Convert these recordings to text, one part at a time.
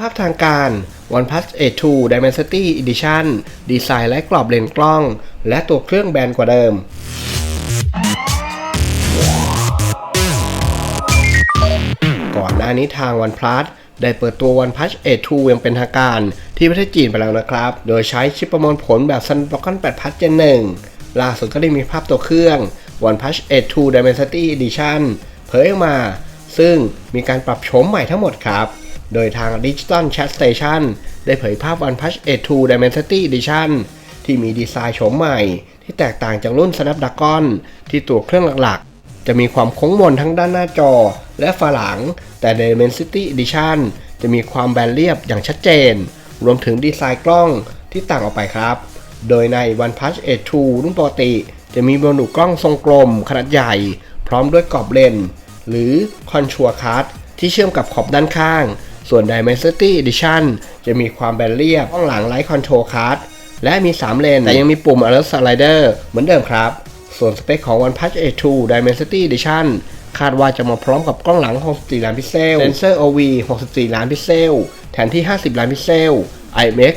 ภาพทางการ OnePlus 8 2 Dimensity Edition ดีไซน์และกรอบเลนส์กล้อง และตัวเครื่องแบนกว่าเดิมก่อนหน้านี้ทาง OnePlus ได้เปิดตัว OnePlus 8 2ย่างเป็นทางการ ที่ประเทศจีนไปแล้วนะครับ โดยใช้ชิปประมวลผลแบบ Snapdragon 8 Plus Gen 1ล่าสุดก็ได้มีภาพตัวเครื่อง OnePlus 8 2 Dimensity Edition เผยออกมา ซึ่งมีการปรับโฉมใหม่ทั้งหมดครับ โดยทาง Digital Chat Station ได้เผยภาพ OnePlus 8 2 Dimensity Edition ที่มีดีไซน์โฉมใหม่ ที่แตกต่างจากรุ่น Snapdragon ที่ตัวเครื่องหลักๆ จะมีความโค้งมนทั้งด้านหน้าจอและฝาหลัง แต่ Dimensity Edition จะมีความแบนเรียบอย่างชัดเจน รวมถึงดีไซน์กล้องที่ต่างออกไปครับ โดยใน OnePlus 8 2รุ่นปกติ จะมีโมดูกล้องทรงกลม ขนาดใหญ่ พร้อมด้วยกรอบเลนส์หรือ Contour Card ที่เชื่อมกับขอบด้านข้าง ส่วน Dimensity Edition จะมีความแบนเรียบข้างหลังไร้ Control Card และมี 3 เลน แต่ยังมีปุ่ม Alert Slider เหมือนเดิมครับ ส่วนสเปคของ OnePlus 8 2 Dimensity Edition คาดว่าจะมาพร้อมกับกล้องหลัง 64 ล้านพิกเซล เซนเซอร์ OV 64 ล้านพิกเซล แทนที่ 50 ล้านพิกเซล IMX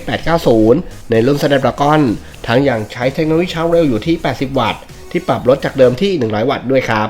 890 ในรุ่น Snapdragon ทั้งยังใช้เทคโนโลยีชาร์จเร็วอยู่ที่ 80 วัตต์ ที่ปรับลดจากเดิมที่ 100 วัตต์ด้วยครับ